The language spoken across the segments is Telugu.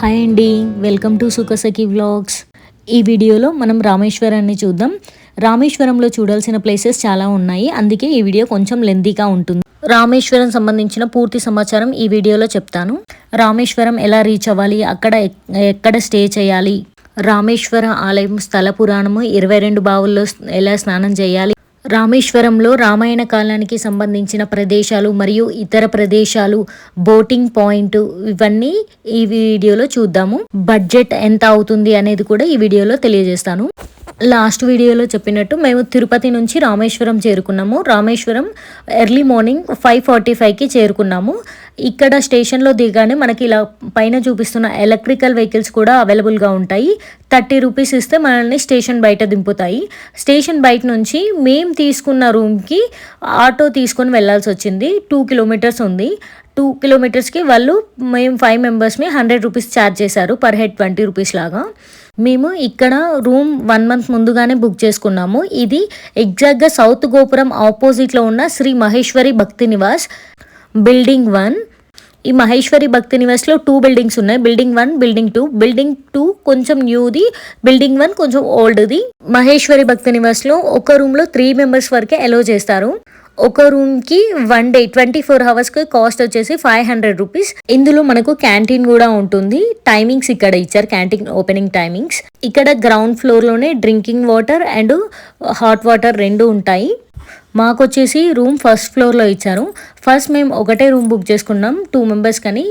హాయ్ అండి. Welcome to Sukhasakhi vlogs. ఈ వీడియోలో మనం రామేశ్వరాన్ని చూద్దాం. రామేశ్వరంలో చూడాల్సిన ప్లేసెస్ చాలా ఉన్నాయి. అందుకే ఈ వీడియో కొంచెం లెందీగా ఉంటుంది. రామేశ్వరం సంబంధించిన పూర్తి సమాచారం ఈ వీడియోలో చెప్తాను. రామేశ్వరం ఎలా రీచ్ అవ్వాలి? అక్కడ ఎక్కడ స్టే చేయాలి? రామేశ్వర ఆలయం స్థల పురాణము ఇరవై రెండు బావుల్లో ఎలా స్నానం చేయాలి? రామేశ్వరంలో రామాయణ కాలానికి సంబంధించిన ప్రదేశాలు మరియు ఇతర ప్రదేశాలు బోటింగ్ పాయింట్ ఇవన్నీ ఈ వీడియోలో చూద్దాము. బడ్జెట్ ఎంత అవుతుంది అనేది కూడా ఈ వీడియోలో తెలియజేస్తాను. లాస్ట్ వీడియోలో చెప్పినట్టు మేము తిరుపతి నుంచి రామేశ్వరం చేరుకున్నాము. Rameswaram early morning five forty ఫైవ్కి చేరుకున్నాము. ఇక్కడ స్టేషన్లో దిగానే మనకి ఇలా పైన చూపిస్తున్న ఎలక్ట్రికల్ వెహికల్స్ కూడా అవైలబుల్గా ఉంటాయి. థర్టీ రూపీస్ ఇస్తే మనల్ని స్టేషన్ బయట దింపుతాయి. స్టేషన్ బయట నుంచి మేము తీసుకున్న రూమ్కి ఆటో తీసుకొని వెళ్ళాల్సి వచ్చింది. టూ కిలోమీటర్స్ ఉంది. టూ కిలోమీటర్స్కి వాళ్ళు మేము ఫైవ్ మెంబర్స్ని హండ్రెడ్ రూపీస్ ఛార్జ్ చేశారు పర్ హెడ్ ట్వంటీ రూపీస్ లాగా. మేము ఇక్కడ రూమ్ వన్ మంత్ ముందుగానే బుక్ చేసుకున్నాము. ఇది ఎగ్జాక్ట్గా సౌత్ గోపురం ఆపోజిట్లో ఉన్న శ్రీ మహేశ్వరి భక్తి నివాస్. Building one. ఈ మహేశ్వరి భక్తి నివాస్లో టూ బిల్డింగ్స్ ఉన్నాయి. Building one building two building two కొంచెం న్యూది బిల్డింగ్ వన్ కొంచెం ఓల్డ్ది మహేశ్వరి భక్తి నివాస్లో ఒక రూమ్లో త్రీ మెంబర్స్ వరకే అలో చేస్తారు. ఒక రూమ్కి వన్ డే ట్వంటీ ఫోర్ అవర్స్కి కాస్ట్ వచ్చేసి ఫైవ్ హండ్రెడ్ రూపీస్ ఇందులో మనకు క్యాంటీన్ కూడా ఉంటుంది. టైమింగ్స్ ఇక్కడ ఇచ్చారు క్యాంటీన్ ఓపెనింగ్ టైమింగ్స్ ఇక్కడ ground ఫ్లోర్లోనే drinking water and hot water రెండు ఉంటాయి. మాకు వచ్చేసి రూమ్ ఫస్ట్ ఫ్లోర్లో ఇచ్చారు. ఫస్ట్ మేము ఒకటే రూమ్ బుక్ చేసుకున్నాం టూ మెంబర్స్ కానీ.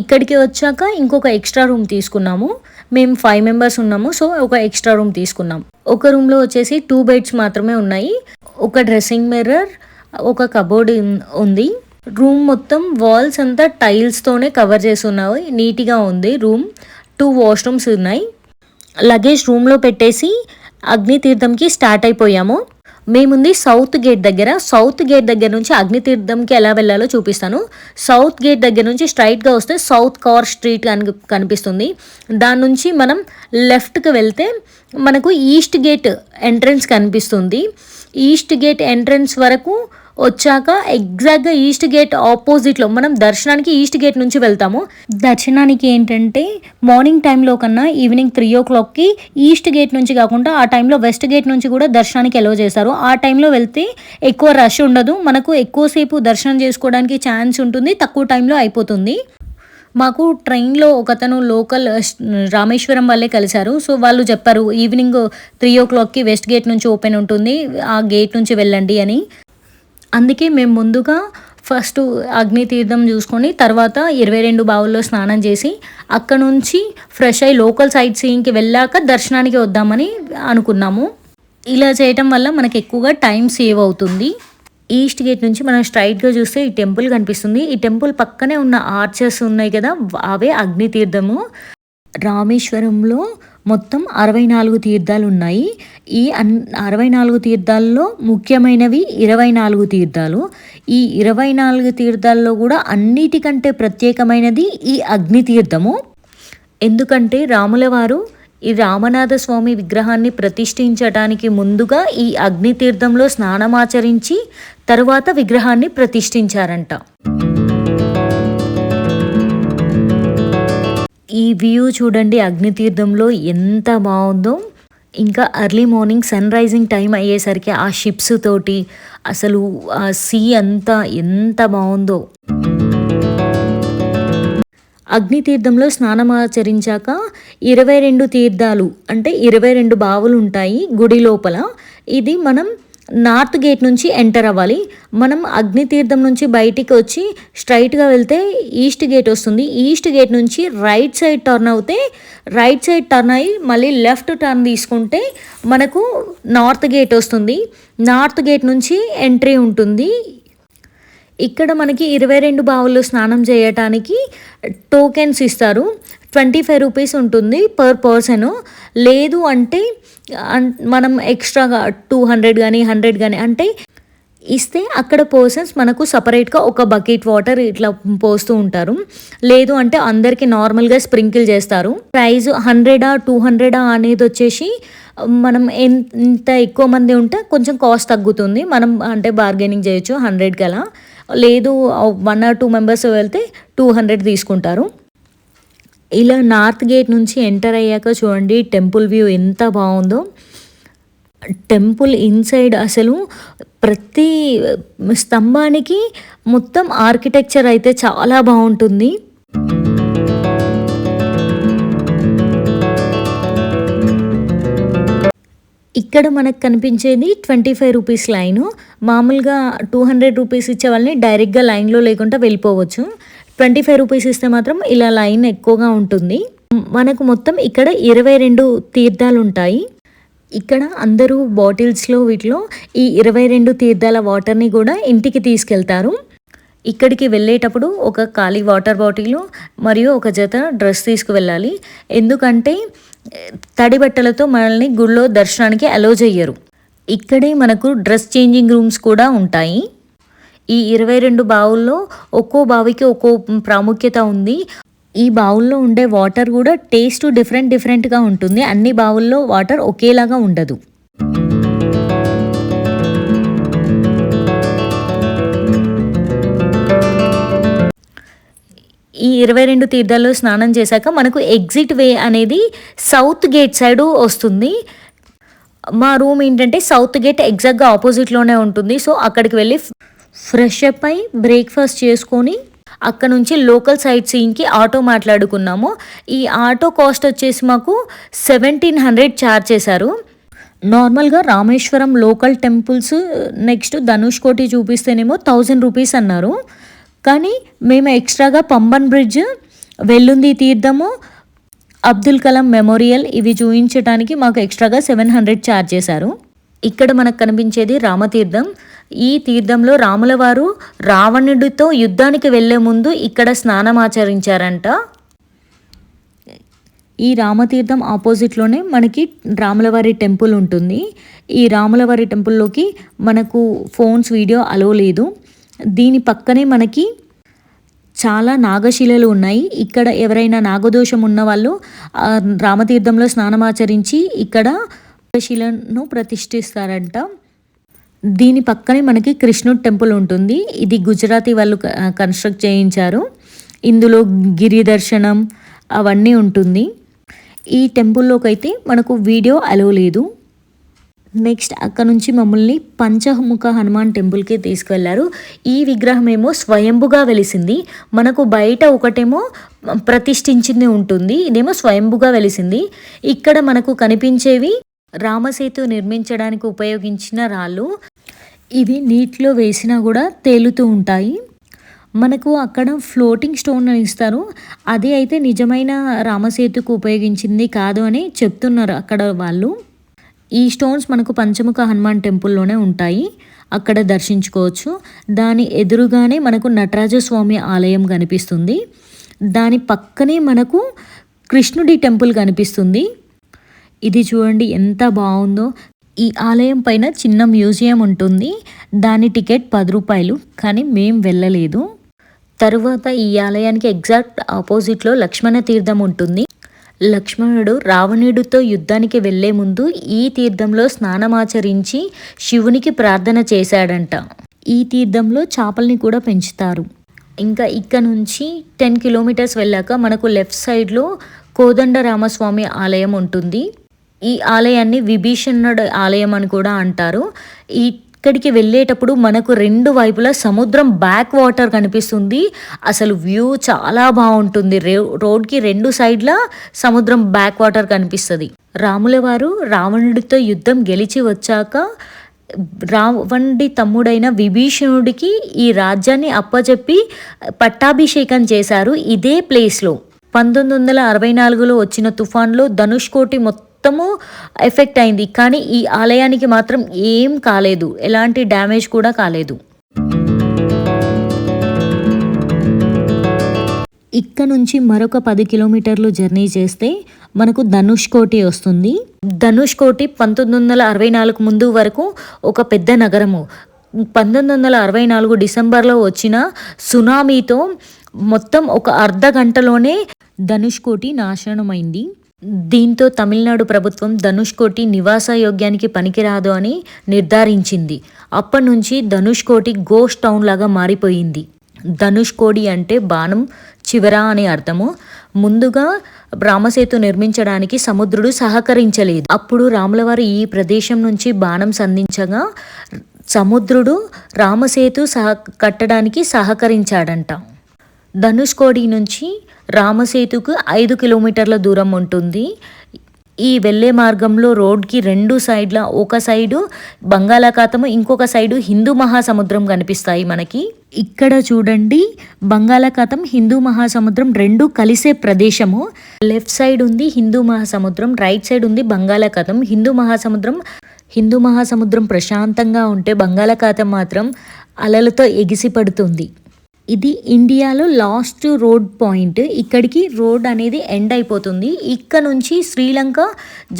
ఇక్కడికి వచ్చాక ఇంకొక ఎక్స్ట్రా రూమ్ తీసుకున్నాము. మేము ఫైవ్ మెంబర్స్ ఉన్నాము సో ఒక ఎక్స్ట్రా రూమ్ తీసుకున్నాం. ఒక రూమ్లో వచ్చేసి టూ బెడ్స్ మాత్రమే ఉన్నాయి. ఒక డ్రెస్సింగ్ మిర్రర్ ఒక కబోర్డ్ ఉంది. రూమ్ మొత్తం వాల్స్ అంతా టైల్స్తోనే కవర్ చేసి ఉన్నాయి నీట్గా ఉంది రూమ్. టూ వాష్రూమ్స్ ఉన్నాయి. లగేజ్ రూమ్లో పెట్టేసి అగ్నితీర్థంకి స్టార్ట్ అయిపోయాము. మేముంది సౌత్ గేట్ దగ్గర. సౌత్ గేట్ దగ్గర నుంచి అగ్నితీర్థంకి ఎలా వెళ్ళాలో చూపిస్తాను. సౌత్ గేట్ దగ్గర నుంచి స్ట్రైట్గా వస్తే సౌత్ కార్ స్ట్రీట్ అని కనిపిస్తుంది. దాని నుంచి మనం లెఫ్ట్కి వెళ్తే మనకు ఈస్ట్ గేట్ ఎంట్రన్స్ కనిపిస్తుంది. ఈస్ట్ గేట్ ఎంట్రన్స్ వరకు వచ్చాక ఎగ్జాక్ట్గా ఈస్ట్ గేట్ ఆపోజిట్లో మనం దర్శనానికి ఈస్ట్ గేట్ నుంచి వెళ్తాము. దర్శనానికి ఏంటంటే మార్నింగ్ టైంలో కన్నా ఈవినింగ్ త్రీ ఓ క్లాక్కి ఈస్ట్ గేట్ నుంచి కాకుండా ఆ టైంలో వెస్ట్ గేట్ నుంచి కూడా దర్శనానికి ఎలో చేస్తారు. ఆ టైంలో వెళ్తే ఎక్కువ రష్ ఉండదు. మనకు ఎక్కువసేపు దర్శనం చేసుకోవడానికి ఛాన్స్ ఉంటుంది. తక్కువ టైంలో అయిపోతుంది. మాకు ట్రైన్లో ఒకతను లోకల్ రామేశ్వరం వాళ్ళే కలిశారు. సో వాళ్ళు చెప్పారు ఈవినింగ్ త్రీ ఓ క్లాక్కి వెస్ట్ గేట్ నుంచి ఓపెన్ ఉంటుంది. ఆ గేట్ నుంచి వెళ్ళండి అని. అందుకే మేము ముందుగా ఫస్ట్ అగ్ని తీర్థం చూసుకొని తర్వాత ఇరవై రెండు బావుల్లో స్నానం చేసి అక్కడ నుంచి ఫ్రెష్ అయ్యి లోకల్ సైట్ సీయింగ్కి వెళ్ళాక దర్శనానికి వద్దామని అనుకున్నాము. ఇలా చేయటం వల్ల మనకు ఎక్కువగా టైం సేవ్ అవుతుంది. ఈస్ట్ గేట్ నుంచి మనం స్ట్రైట్గా చూస్తే ఈ టెంపుల్ కనిపిస్తుంది. ఈ టెంపుల్ పక్కనే ఉన్న ఆర్చర్స్ ఉన్నాయి కదా అవే అగ్ని తీర్థము రామేశ్వరంలో మొత్తం అరవై నాలుగు తీర్థాలు ఉన్నాయి ఈ అన్ అరవై నాలుగు తీర్థాల్లో ముఖ్యమైనవి ఇరవై నాలుగు తీర్థాలు. ఈ ఇరవై నాలుగు తీర్థాల్లో కూడా అన్నిటికంటే ప్రత్యేకమైనది ఈ అగ్ని తీర్థము ఎందుకంటే రాముల వారు ఈ రామనాథ స్వామి విగ్రహాన్ని ప్రతిష్ఠించడానికి ముందుగా ఈ అగ్ని తీర్థంలో స్నానమాచరించి తరువాత విగ్రహాన్ని ప్రతిష్ఠించారంట. ఈ వ్యూ చూడండి అగ్నితీర్థంలో ఎంత బాగుందో. ఇంకా early morning sun rising time అయ్యేసరికి ఆ షిప్స్ తోటి అసలు ఆ సీ అంతా ఎంత బాగుందో. అగ్నితీర్థంలో స్నానమాచరించాక ఇరవై రెండు తీర్థాలు అంటే ఇరవై రెండు బావులు ఉంటాయి గుడి లోపల. ఇది మనం నార్త్ గేట్ నుంచి ఎంటర్ అవ్వాలి. మనం అగ్నితీర్థం నుంచి బయటికి వచ్చి స్ట్రైట్గా వెళ్తే ఈస్ట్ గేట్ వస్తుంది. ఈస్ట్ గేట్ నుంచి రైట్ సైడ్ టర్న్ అవుతే రైట్ సైడ్ టర్న్ అయ్యి మళ్ళీ లెఫ్ట్ టర్న్ తీసుకుంటే మనకు నార్త్ గేట్ వస్తుంది. నార్త్ గేట్ నుంచి ఎంట్రీ ఉంటుంది. ఇక్కడ మనకి ఇరవై రెండు బావుల్లో స్నానం చేయటానికి టోకెన్స్ ఇస్తారు. ట్వంటీ ఫైవ్ రూపీస్ ఉంటుంది పర్ పర్సన్. లేదు అంటే అన్- మనం ఎక్స్ట్రాగా టూ హండ్రెడ్ కానీ హండ్రెడ్ కానీ అంటే ఇస్తే అక్కడ పర్సన్స్ మనకు సపరేట్గా ఒక బకెట్ వాటర్ ఇట్లా పోస్తూ ఉంటారు. లేదు అంటే అందరికీ నార్మల్గా స్ప్రింకిల్ చేస్తారు. ప్రైజ్ హండ్రెడా టూ హండ్రెడా అనేది వచ్చేసి మనం ఎంత ఎక్కువ మంది ఉంటే కొంచెం కాస్ట్ తగ్గుతుంది. మనం అంటే బార్గెనింగ్ చేయొచ్చు హండ్రెడ్కి అలా లేదు వన్ ఆర్ టూ మెంబర్స్ వెళ్తే టూ హండ్రెడ్ తీసుకుంటారు. ఇలా నార్త్ గేట్ నుంచి ఎంటర్ అయ్యాక చూడండి టెంపుల్ వ్యూ ఎంత బాగుందో. టెంపుల్ ఇన్సైడ్ అసలు ప్రతి స్తంభానికి మొత్తం ఆర్కిటెక్చర్ అయితే చాలా బాగుంటుంది. ఇక్కడ మనకు కనిపించేది ట్వంటీ ఫైవ్ రూపీస్ లైను. మామూలుగా టూ హండ్రెడ్ రూపీస్ ఇచ్చే వాళ్ళని డైరెక్ట్గా లైన్లో లేకుండా వెళ్ళిపోవచ్చు. ట్వంటీ ఫైవ్ రూపీస్ ఇస్తే మాత్రం ఇలా లైన్ ఎక్కువగా ఉంటుంది. మనకు మొత్తం ఇక్కడ ఇరవై రెండు తీర్థాలు ఉంటాయి. ఇక్కడ అందరూ బాటిల్స్లో వీటిలో ఈ ఇరవై రెండు తీర్థాల వాటర్ని కూడా ఇంటికి తీసుకెళ్తారు. ఇక్కడికి వెళ్ళేటప్పుడు ఒక ఖాళీ వాటర్ బాటిల్ మరియు ఒక జత డ్రెస్ తీసుకువెళ్ళాలి. ఎందుకంటే తడి బట్టలతో మనల్ని గుళ్ళో దర్శనానికి అలో చెయ్యరు. ఇక్కడే మనకు డ్రెస్ చేంజింగ్ రూమ్స్ కూడా ఉంటాయి. ఈ ఇరవై రెండు బావుల్లో ఒక్కో బావికి ఒక్కో ప్రాముఖ్యత ఉంది. ఈ బావుల్లో ఉండే వాటర్ కూడా టేస్ట్ డిఫరెంట్ డిఫరెంట్గా ఉంటుంది. అన్ని బావుల్లో వాటర్ ఒకేలాగా ఉండదు. ఈ ఇరవై రెండు తీర్థాల్లో స్నానం చేశాక మనకు ఎగ్జిట్ వే అనేది సౌత్ గేట్ సైడ్ వస్తుంది. మా రూమ్ ఏంటంటే సౌత్ గేట్ ఎగ్జాక్ట్గా ఆపోజిట్లోనే ఉంటుంది. సో అక్కడికి వెళ్ళి ఫ్రెష్ అప్ అయి బ్రేక్ఫాస్ట్ చేసుకొని అక్కడ నుంచి లోకల్ సైట్ సీయింగ్కి ఆటో మాట్లాడుకున్నాము. ఈ ఆటో కాస్ట్ వచ్చేసి మాకు సెవెంటీన్ హండ్రెడ్ ఛార్జ్ చేశారు. నార్మల్గా Rameswaram local temples next Dhanushkodi చూపిస్తేనేమో thousand rupees అన్నారు. కానీ మేము ఎక్స్ట్రాగా పంబన్ బ్రిడ్జ్ వెల్లుంది తీర్థము అబ్దుల్ కలాం మెమోరియల్ ఇవి చూయించడానికి మాకు ఎక్స్ట్రాగా సెవెన్ హండ్రెడ్ ఛార్జ్ చేశారు. ఇక్కడ మనకు కనిపించేది రామతీర్థం. ఈ తీర్థంలో రాముల వారు రావణుడితో యుద్ధానికి వెళ్ళే ముందు ఇక్కడ స్నానం ఆచరించారంట. ఈ రామతీర్థం ఆపోజిట్లోనే మనకి రాములవారి టెంపుల్ ఉంటుంది. ఈ రాములవారి టెంపుల్లోకి మనకు ఫోన్స్ వీడియో అలో లేదు. దీని పక్కనే మనకి చాలా నాగశిలలు ఉన్నాయి. ఇక్కడ ఎవరైనా నాగదోషం ఉన్న వాళ్ళు రామతీర్థంలో స్నానమాచరించి ఇక్కడ శిలను ప్రతిష్ఠిస్తారంట. దీని పక్కనే మనకి కృష్ణుడు టెంపుల్ ఉంటుంది. ఇది గుజరాతీ వాళ్ళు కన్స్ట్రక్ట్ చేయించారు. ఇందులో గిరి దర్శనం అవన్నీ ఉంటుంది. ఈ టెంపుల్లోకి అయితే మనకు వీడియో అలవ్ లేదు. నెక్స్ట్ అక్కడ నుంచి మమ్మల్ని పంచముఖ హనుమాన్ టెంపుల్కి తీసుకెళ్ళారు. ఈ విగ్రహం ఏమో స్వయంభుగా వెలిసింది. మనకు బయట ఒకటేమో ప్రతిష్ఠించింది ఉంటుంది. ఇదేమో స్వయంభుగా వెలిసింది. ఇక్కడ మనకు కనిపించేవి రామసేతు నిర్మించడానికి ఉపయోగించిన రాళ్ళు. ఇవి నీటిలో వేసినా కూడా తేలుతూ ఉంటాయి. మనకు అక్కడ ఫ్లోటింగ్ స్టోన్ అని ఇస్తారు. అది అయితే నిజమైన రామసేతుకు ఉపయోగించింది కాదు అని చెప్తున్నారు అక్కడ వాళ్ళు. ఈ స్టోన్స్ మనకు పంచముఖ హనుమాన్ టెంపుల్లోనే ఉంటాయి. అక్కడ దర్శించుకోవచ్చు. దాని ఎదురుగానే మనకు నటరాజస్వామి ఆలయం కనిపిస్తుంది. దాని పక్కనే మనకు కృష్ణుడి టెంపుల్ కనిపిస్తుంది. ఇది చూడండి ఎంత బాగుందో. ఈ ఆలయం పైన చిన్న మ్యూజియం ఉంటుంది. దాని టికెట్ పది రూపాయలు కానీ మేం వెళ్ళలేదు. తరువాత ఈ ఆలయానికి ఎగ్జాక్ట్ ఆపోజిట్లో లక్ష్మణ తీర్థం ఉంటుంది. లక్ష్మణుడు రావణుడితో యుద్ధానికి వెళ్ళే ముందు ఈ తీర్థంలో స్నానమాచరించి శివునికి ప్రార్థన చేశాడంట. ఈ తీర్థంలో చేపల్ని కూడా పెంచుతారు. ఇంకా ఇక్కడ నుంచి టెన్ కిలోమీటర్స్ వెళ్ళాక మనకు లెఫ్ట్ సైడ్లో కోదండ రామస్వామి ఆలయం ఉంటుంది. ఈ ఆలయాన్ని విభీషణుడు ఆలయం అని కూడా అంటారు. ఈ ఇక్కడికి వెళ్ళేటప్పుడు మనకు రెండు వైపులా సముద్రం బ్యాక్ వాటర్ కనిపిస్తుంది. అసలు వ్యూ చాలా బాగుంటుంది. రోడ్కి రెండు సైడ్ల సముద్రం బ్యాక్ వాటర్ కనిపిస్తుంది. రాముల వారు రావణుడితో యుద్ధం గెలిచి వచ్చాక రావణుడి తమ్ముడైన విభీషణుడికి ఈ రాజ్యాన్ని అప్పచెప్పి పట్టాభిషేకం చేశారు. ఇదే ప్లేస్లో. పంతొమ్మిది వందల అరవై నాలుగులో వచ్చిన తుఫాన్లో ధనుష్కోటి మొత్తం మొత్తము ఎఫెక్ట్ అయింది. కానీ ఈ ఆలయానికి మాత్రం ఏం కాలేదు. ఎలాంటి డ్యామేజ్ కూడా కాలేదు. ఇక్కడ నుంచి మరొక పది కిలోమీటర్లు జర్నీ చేస్తే మనకు ధనుష్ కోటి వస్తుంది. ధనుష్ కోటి పంతొమ్మిది వందల అరవై నాలుగు ముందు వరకు ఒక పెద్ద నగరము. పంతొమ్మిది వందల అరవై నాలుగు డిసెంబర్లో వచ్చిన సునామీతో మొత్తం ఒక అర్ధ గంటలోనే ధనుష్ కోటి నాశనమైంది. దీంతో తమిళనాడు ప్రభుత్వం ధనుష్కోటి నివాస యోగ్యానికి పనికిరాదు అని నిర్ధారించింది. అప్పటి నుంచి ధనుష్కోటి గోష్ టౌన్ లాగా మారిపోయింది. ధనుష్కోడి అంటే బాణం చివర అని అర్థము. ముందుగా రామసేతు నిర్మించడానికి సముద్రుడు సహకరించలేదు. అప్పుడు రాములవారు ఈ ప్రదేశం నుంచి బాణం సంధించగా సముద్రుడు రామసేతు సహ కట్టడానికి సహకరించాడంట. ధనుష్కోడి నుంచి రామసేతుకు ఐదు కిలోమీటర్ల దూరం ఉంటుంది. ఈ వెళ్ళే మార్గంలో రోడ్కి రెండు సైడ్ల ఒక సైడు బంగాళాఖాతము ఇంకొక సైడు హిందూ మహాసముద్రం కనిపిస్తాయి మనకి. ఇక్కడ చూడండి బంగాళాఖాతం హిందూ మహాసముద్రం రెండు కలిసే ప్రదేశము. లెఫ్ట్ సైడ్ ఉంది హిందూ మహాసముద్రం రైట్ సైడ్ ఉంది బంగాళాఖాతం. హిందూ మహాసముద్రం హిందూ మహాసముద్రం ప్రశాంతంగా ఉంటే బంగాళాఖాతం మాత్రం అలలతో ఎగిసి పడుతుంది ఇది ఇండియాలో లాస్ట్ రోడ్ పాయింట్. ఇక్కడికి రోడ్ అనేది ఎండ్ అయిపోతుంది. ఇక్కడ నుంచి Sri Lanka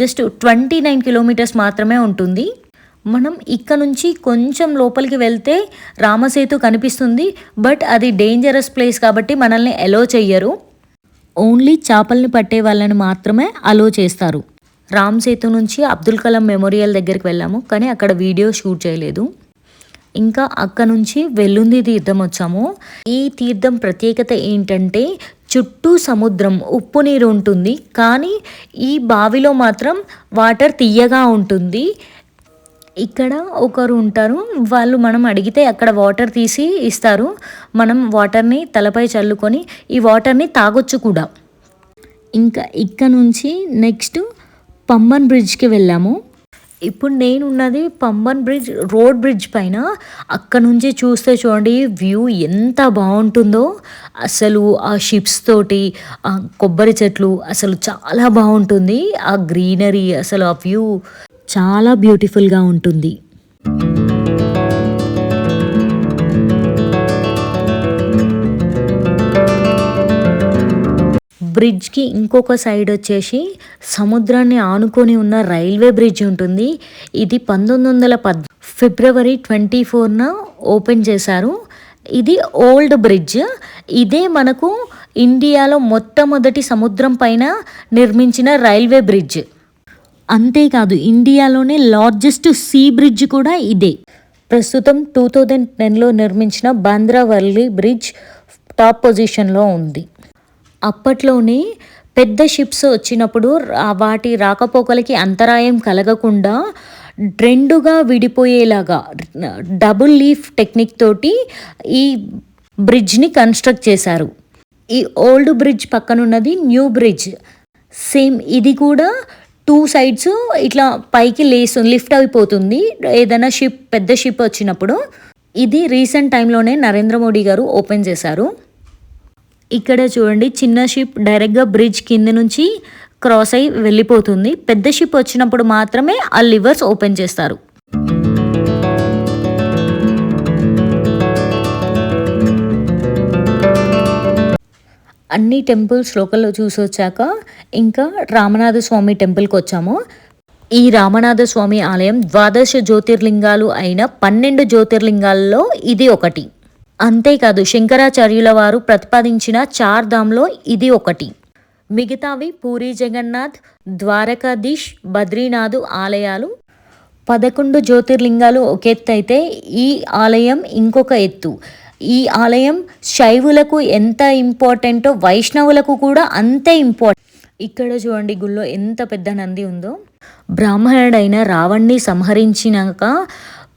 just twenty nine kilometres మాత్రమే ఉంటుంది. మనం ఇక్కడ నుంచి కొంచెం లోపలికి వెళ్తే రామసేతు కనిపిస్తుంది. బట్ అది డేంజరస్ ప్లేస్ కాబట్టి మనల్ని అలో చెయ్యరు. ఓన్లీ చేపల్ని పట్టే వాళ్ళని మాత్రమే అలో చేస్తారు. రామ్ సేతు నుంచి అబ్దుల్ కలాం మెమోరియల్ దగ్గరికి వెళ్ళాము. కానీ అక్కడ వీడియో షూట్ చేయలేదు. ఇంకా అక్కడ నుంచి వెల్లుంది తీర్థం వచ్చాము. ఈ తీర్థం ప్రత్యేకత ఏంటంటే చుట్టూ సముద్రం ఉప్పు నీరు ఉంటుంది. కానీ ఈ బావిలో మాత్రం వాటర్ తీయగా ఉంటుంది. ఇక్కడ ఒకరు ఉంటారు. వాళ్ళు మనం అడిగితే అక్కడ వాటర్ తీసి ఇస్తారు. మనం వాటర్ని తలపై చల్లుకొని ఈ వాటర్ని తాగొచ్చు కూడా. ఇంకా ఇక్కడ నుంచి నెక్స్ట్ పంబన్ బ్రిడ్జ్కి వెళ్ళాము. ఇప్పుడు నేనున్నది పంబన్ బ్రిడ్జ్ రోడ్ బ్రిడ్జ్ పైన. అక్కడ నుంచి చూస్తే చూడండి వ్యూ ఎంత బాగుంటుందో. అసలు ఆ షిప్స్ తోటి ఆ కొబ్బరి చెట్లు అసలు చాలా బాగుంటుంది. ఆ గ్రీనరీ అసలు ఆ వ్యూ చాలా బ్యూటిఫుల్గా ఉంటుంది. బ్రిడ్జ్కి ఇంకొక సైడ్ వచ్చేసి సముద్రాన్ని ఆనుకొని ఉన్న రైల్వే బ్రిడ్జ్ ఉంటుంది. ఇది పంతొమ్మిది వందల పద్ ఫిబ్రవరి ట్వంటీ ఫోర్న ఓపెన్ చేశారు. ఇది ఓల్డ్ బ్రిడ్జ్ ఇదే మనకు ఇండియాలో మొట్టమొదటి సముద్రం పైన నిర్మించిన రైల్వే బ్రిడ్జ్ అంతేకాదు ఇండియాలోనే లార్జెస్ట్ సీ బ్రిడ్జ్ కూడా ఇదే. ప్రస్తుతం టూ థౌజండ్ టెన్లో నిర్మించిన బాంద్రావర్లీ బ్రిడ్జ్ టాప్ పొజిషన్లో ఉంది. అప్పట్లోనే పెద్ద షిప్స్ వచ్చినప్పుడు వాటి రాకపోకలకి అంతరాయం కలగకుండా రెండుగా విడిపోయేలాగా డబుల్ లీఫ్ టెక్నిక్ తోటి ఈ బ్రిడ్జ్ని కన్స్ట్రక్ట్ చేశారు. ఈ ఓల్డ్ బ్రిడ్జ్ పక్కనున్నది న్యూ బ్రిడ్జ్. సేమ్ ఇది కూడా టూ సైడ్స్ ఇట్లా పైకి లేసు లిఫ్ట్ అయిపోతుంది. ఏదైనా షిప్ పెద్ద షిప్ వచ్చినప్పుడు. ఇది రీసెంట్ టైంలోనే నరేంద్ర మోడీ గారు ఓపెన్ చేశారు. ఇక్కడ చూడండి చిన్న షిప్ డైరెక్ట్గా బ్రిడ్జ్ కింద నుంచి క్రాస్ అయి వెళ్ళిపోతుంది. పెద్ద షిప్ వచ్చినప్పుడు మాత్రమే ఆ లివర్స్ ఓపెన్ చేస్తారు. అన్ని టెంపుల్స్ లోకల్లో చూసి వచ్చాక ఇంకా రామనాథ స్వామి టెంపుల్కి వచ్చాము. ఈ రామనాథ స్వామి ఆలయం ద్వాదశ జ్యోతిర్లింగాలు అయిన పన్నెండు జ్యోతిర్లింగాల్లో ఇది ఒకటి. అంతేకాదు శంకరాచార్యుల వారు ప్రతిపాదించిన చార్ధామ్లో ఇది ఒకటి. మిగతావి పూరి జగన్నాథ్ ద్వారకాధీష్ బద్రీనాథ్ ఆలయాలు. పదకొండు జ్యోతిర్లింగాలు ఒక ఎత్తు అయితే ఈ ఆలయం ఇంకొక ఎత్తు. ఈ ఆలయం శైవులకు ఎంత ఇంపార్టెంటో వైష్ణవులకు కూడా అంతే ఇంపార్టెంట్. ఇక్కడ చూడండి గుళ్ళో ఎంత పెద్ద నంది ఉందో. బ్రాహ్మణుడైన రావణ్ణి సంహరించినాక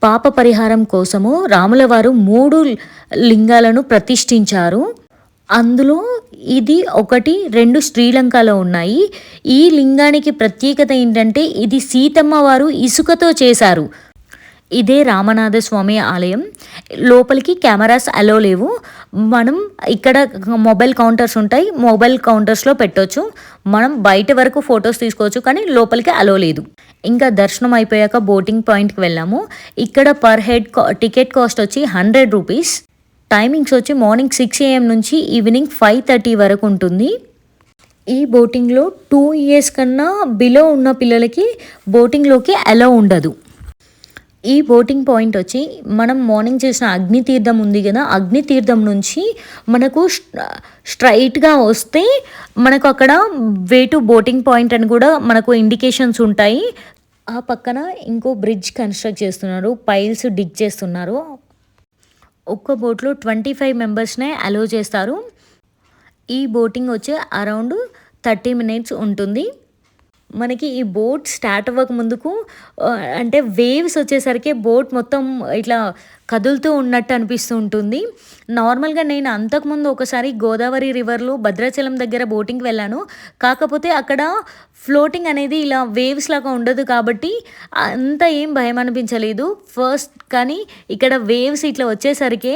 పాప పరిహారం కోసము రాములవారు మూడు లింగాలను ప్రతిష్ఠించారు. అందులో ఇది ఒకటి రెండు శ్రీలంకలో ఉన్నాయి. ఈ లింగానికి ప్రత్యేకత ఏంటంటే ఇది సీతమ్మ వారు ఇసుకతో చేశారు. ఇదే రామనాథ స్వామి ఆలయం. లోపలికి కెమెరాస్ అలో లేవు. మనం ఇక్కడ మొబైల్ కౌంటర్స్ ఉంటాయి. మొబైల్ కౌంటర్స్లో పెట్టవచ్చు మనం బయట వరకు ఫొటోస్ తీసుకోవచ్చు కానీ లోపలికి అలో లేదు. ఇంకా దర్శనం అయిపోయాక బోటింగ్ పాయింట్కి వెళ్ళాము. ఇక్కడ పర్ హెడ్ టికెట్ కాస్ట్ వచ్చి హండ్రెడ్ రూపీస్. టైమింగ్స్ వచ్చి మార్నింగ్ సిక్స్ ఏఎం నుంచి ఈవినింగ్ ఫైవ్ థర్టీ వరకు ఉంటుంది. ఈ బోటింగ్లో టూ ఇయర్స్ కన్నా బిలో ఉన్న పిల్లలకి బోటింగ్లోకి అలో ఉండదు. ఈ బోటింగ్ పాయింట్ వచ్చి మనం మార్నింగ్ చేసిన అగ్నితీర్థం ఉంది కదా అగ్నితీర్థం నుంచి మనకు స్ట్రైట్గా వస్తే మనకు అక్కడ వే టు బోటింగ్ పాయింట్ అని కూడా మనకు ఇండికేషన్స్ ఉంటాయి. ఆ పక్కన ఇంకో బ్రిడ్జ్ కన్స్ట్రక్ట్ చేస్తున్నారు పైల్స్ డిగ్ చేస్తున్నారు. ఒక్క బోట్లో ట్వంటీ ఫైవ్ మెంబర్స్నే అలో చేస్తారు. ఈ బోటింగ్ వచ్చి అరౌండ్ థర్టీ మినిట్స్ ఉంటుంది. మనకి ఈ బోట్ స్టార్ట్ అవ్వక ముందుకు అంటే వేవ్స్ వచ్చేసరికి బోట్ మొత్తం ఇట్లా కదులుతూ ఉన్నట్టు అనిపిస్తూ ఉంటుంది. నార్మల్గా నేను అంతకుముందు ఒకసారి గోదావరి రివర్లో భద్రాచలం దగ్గర బోటింగ్కి వెళ్ళాను. కాకపోతే అక్కడ ఫ్లోటింగ్ అనేది ఇలా వేవ్స్ లాగా ఉండదు కాబట్టి అంత ఏం భయం అనిపించలేదు. ఫస్ట్ కానీ ఇక్కడ వేవ్స్ ఇట్లా వచ్చేసరికి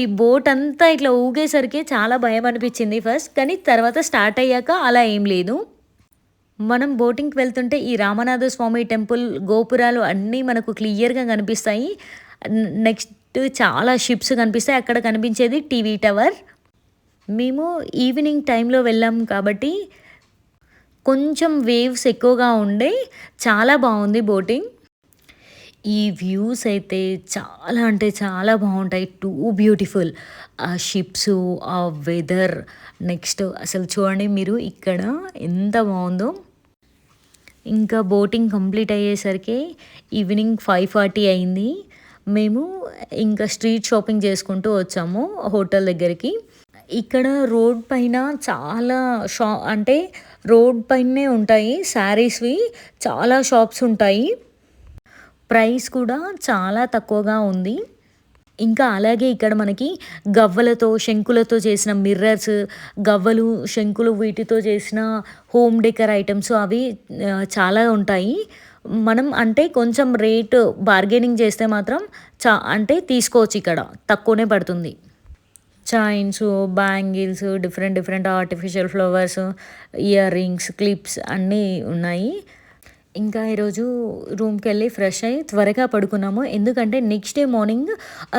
ఈ బోట్ అంతా ఇట్లా ఊగేసరికి చాలా భయం అనిపించింది ఫస్ట్. కానీ తర్వాత స్టార్ట్ అయ్యాక అలా ఏం లేదు. మనం బోటింగ్కి వెళ్తుంటే ఈ రామనాథ స్వామి టెంపుల్ గోపురాలు అన్నీ మనకు క్లియర్గా కనిపిస్తాయి. నెక్స్ట్ చాలా షిప్స్ కనిపిస్తాయి. అక్కడ కనిపించేది టీవీ టవర్. మేము ఈవినింగ్ టైంలో వెళ్ళాం కాబట్టి కొంచెం వేవ్స్ ఎక్కువగా ఉండే చాలా బాగుంది బోటింగ్. ఈ వ్యూస్ అయితే చాలా అంటే చాలా బాగుంటాయి. Too beautiful. ఆ షిప్స్ ఆ వెదర్. నెక్స్ట్ అసలు చూడండి మీరు ఇక్కడ ఎంత బాగుందో. ఇంకా బోటింగ్ కంప్లీట్ అయ్యేసరికి ఈవినింగ్ ఫైవ్ ఫార్టీ అయింది. మేము ఇంకా స్ట్రీట్ షాపింగ్ చేసుకుంటూ వచ్చాము హోటల్ దగ్గరికి. ఇక్కడ రోడ్ పైన చాలా షా అంటే రోడ్ పైనే ఉంటాయి శారీస్వి చాలా షాప్స్ ఉంటాయి. ప్రైస్ కూడా చాలా తక్కువగా ఉంది. ఇంకా అలాగే ఇక్కడ మనకి గవ్వలతో శంకులతో చేసిన మిర్రర్స్ గవ్వలు శంకులు వీటితో చేసిన హోమ్ డెకర్ ఐటమ్స్ అవి చాలా ఉంటాయి. మనం అంటే కొంచెం రేట్ బార్గెనింగ్ చేస్తే మాత్రం చా అంటే తీసుకోవచ్చు ఇక్కడ. తక్కువనే పడుతుంది. Chains bangles different different artificial flowers earrings clips అన్నీ ఉన్నాయి. ఇంకా ఈరోజు రూమ్కి వెళ్ళి ఫ్రెష్ అయ్యి త్వరగా పడుకున్నాము. ఎందుకంటే నెక్స్ట్ డే మార్నింగ్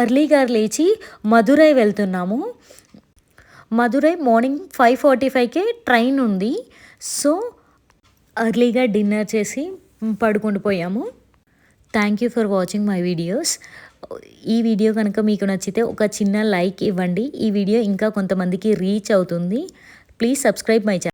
అర్లీగా లేచి మధురై వెళ్తున్నాము. మధురై మార్నింగ్ ఫైవ్ ఫార్టీ ఫైవ్కే ట్రైన్ ఉంది. సో అర్లీగా డిన్నర్ చేసి పడుకుంటూ పోయాము. Thank you for watching my videos. ఈ వీడియో కనుక మీకు నచ్చితే ఒక చిన్న లైక్ ఇవ్వండి. ఈ వీడియో ఇంకా కొంతమందికి రీచ్ అవుతుంది. Please subscribe my channel